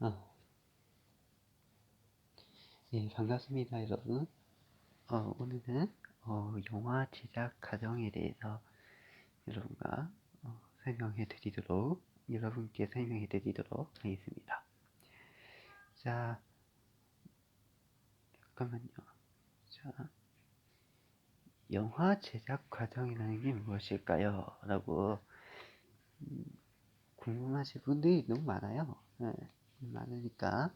어. 예, 반갑습니다, 여러분. 어, 오늘은 어, 영화 제작 과정에 대해서 여러분과 어, 설명해 드리도록 여러분께 설명해 드리도록 하겠습니다. 자, 잠깐만요. 자, 영화 제작 과정이라는 게 무엇일까요? 라고 음, 궁금하신 분들이 너무 많아요. 네, 많으니까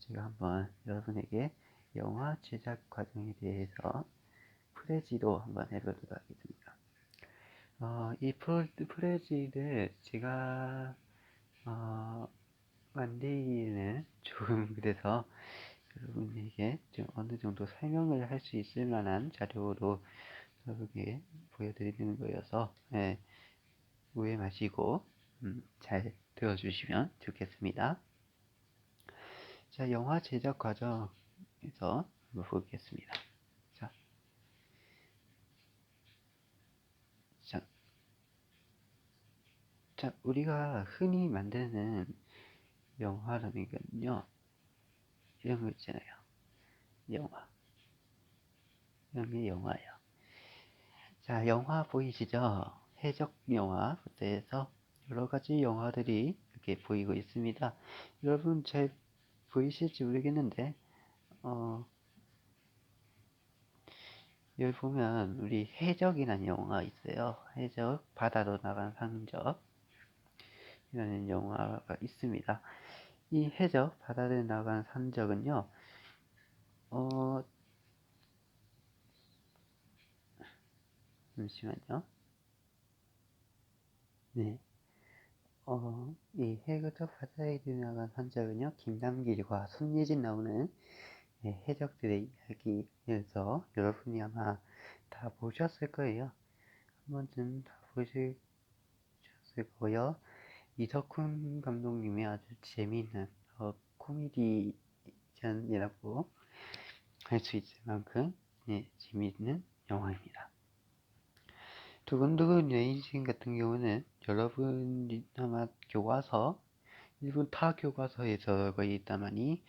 제가 한번 여러분에게 영화 제작 과정에 대해서 프레지로 한번 해보도록 하겠습니다. 어, 이 프레지를 제가 어, 만들기는 조금 그래서 여러분에게 좀 어느 정도 설명을 할 수 있을 만한 자료로 여러분에게 보여드리는 거여서 예, 오해 마시고 음, 잘 들어주시면 좋겠습니다. 자, 영화 제작 과정에서 한번 보겠습니다. 자, 자, 자, 우리가 흔히 만드는 영화라는 건요, 이런 거 있잖아요. 영화. 이런 게 영화예요. 자, 영화 보이시죠? 해적 영화부터 해서 여러 가지 영화들이 이렇게 보이고 있습니다. 여러분 잘 보이실지 모르겠는데 어, 여기 보면 우리 해적이라는 영화가 있어요. 해적 바다로 나간 상적 이라는 영화가 있습니다. 이 해적 바다로 나간 산적은요. 어, 잠시만요. 네. 어, 이 해적 바다에 나간 산적은요, 김남길과 손예진 나오는 예, 해적들의 이야기에서 여러분이 아마 다 보셨을 거예요. 한 번쯤 다 보셨을 거고요. 이석훈 감독님의 아주 재미있는 어, 코미디전이라고 할 수 있을 만큼 예, 재미있는 영화입니다. 두근두근 레이싱 같은 경우는 여러분이 아마 교과서 일본 타 교과서에서 거의 있다마니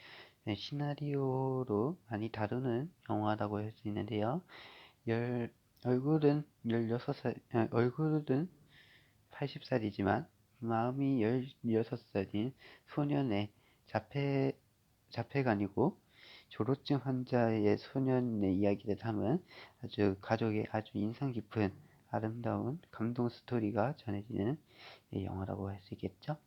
네, 시나리오로 많이 다루는 영화라고 할 수 있는데요. 열, 얼굴은 16살, 아, 얼굴은 80살이지만 마음이 16살인 소년의 자폐, 자폐가 아니고 졸업증 환자의 소년의 이야기를 담은 아주 가족의 아주 인상 깊은 아름다운 감동 스토리가 전해지는 영화라고 할 수 있겠죠.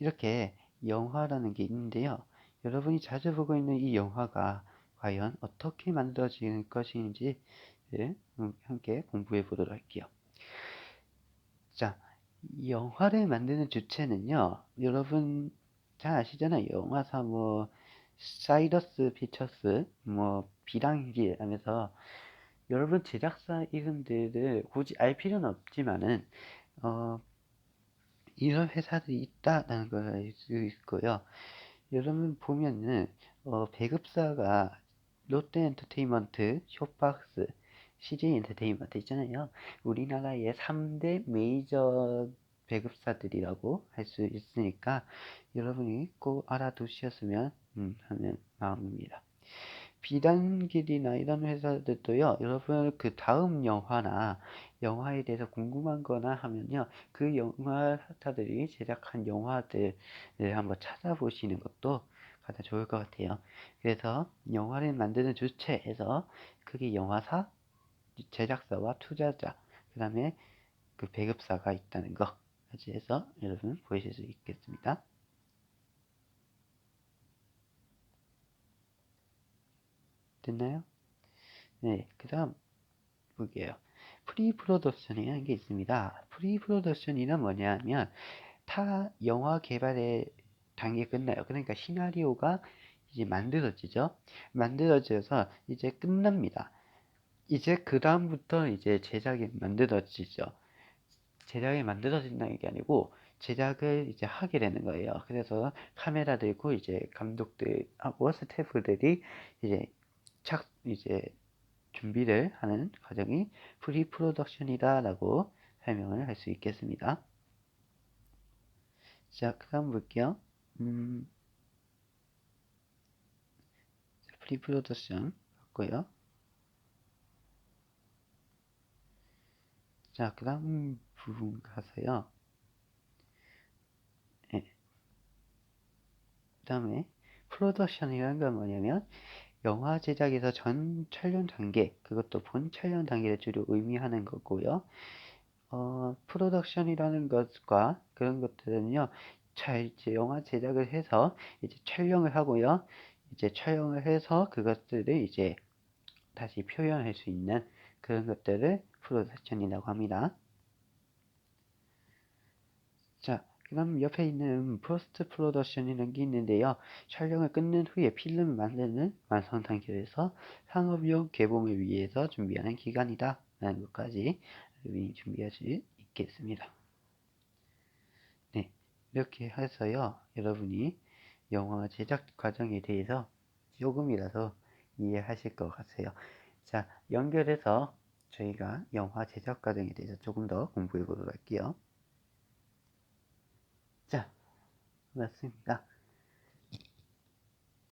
이렇게 영화라는 게 있는데요. 여러분이 자주 보고 있는 이 영화가 과연 어떻게 만들어질 것인지 함께 공부해 보도록 할게요. 자, 영화를 만드는 주체는요. 여러분 잘 아시잖아요. 영화사 뭐 사이더스 피처스 뭐 비랑길 하면서 여러분 제작사 이름들을 굳이 알 필요는 없지만은 어, 이런 회사들이 있다라는 걸 알 수 있고요. 여러분 보면은 어, 배급사가 롯데 엔터테인먼트, 쇼박스, CJ 엔터테인먼트 있잖아요. 우리나라의 3대 메이저 배급사들이라고 할 수 있으니까 여러분이 꼭 알아두셨으면 음, 하는 마음입니다. 비단길이나 이런 회사들도요, 여러분 그 다음 영화나 영화에 대해서 궁금한 거나 하면요, 그 영화사들이 제작한 영화들을 한번 찾아보시는 것도 가장 좋을 것 같아요. 그래서 영화를 만드는 주체에서 그게 영화사, 제작사와 투자자, 그 다음에 그 배급사가 있다는 거. 해서 여러분 보실 수 있겠습니다. 됐나요? 네, 그 다음 볼게요. 프리 프로덕션이라는 게 있습니다. 프리 프로덕션이란 뭐냐면 타 영화 개발의 단계 끝나요. 그러니까 시나리오가 이제 만들어지죠. 만들어져서 이제 끝납니다. 이제 그 다음부터 이제 제작이 만들어지죠. 제작이 만들어진다는 게 아니고 제작을 이제 하게 되는 거예요. 그래서 카메라 들고 이제 감독들하고 스태프들이 이제 착 이제 준비를 하는 과정이 프리 프로덕션이다라고 설명을 할 수 있겠습니다. 자, 그 다음 볼게요. 음, 프리 프로덕션 같고요. 자, 그 다음 부분 가서요. 예. 그 다음에 프로덕션이라는 건 뭐냐면 영화 제작에서 전 촬영 단계, 그것도 본 촬영 단계를 주로 의미하는 거고요. 어, 프로덕션이라는 것과 그런 것들은요, 자, 이제 영화 제작을 해서 이제 촬영을 하고요. 이제 촬영을 해서 그것들을 이제 다시 표현할 수 있는 그런 것들을 프로덕션이라고 합니다. 자, 그럼 옆에 있는 포스트 프로덕션이라는 게 있는데요. 촬영을 끝낸 후에 필름을 만드는 완성 단계에서 상업용 개봉을 위해서 준비하는 기간이다. 라는 것까지 준비할 수 있겠습니다. 네, 이렇게 해서요. 여러분이 영화 제작 과정에 대해서 조금이라도 이해하실 것 같아요. 자, 연결해서 저희가 영화 제작 과정에 대해서 조금 더 공부해 보도록 할게요. 자, 맞습니다.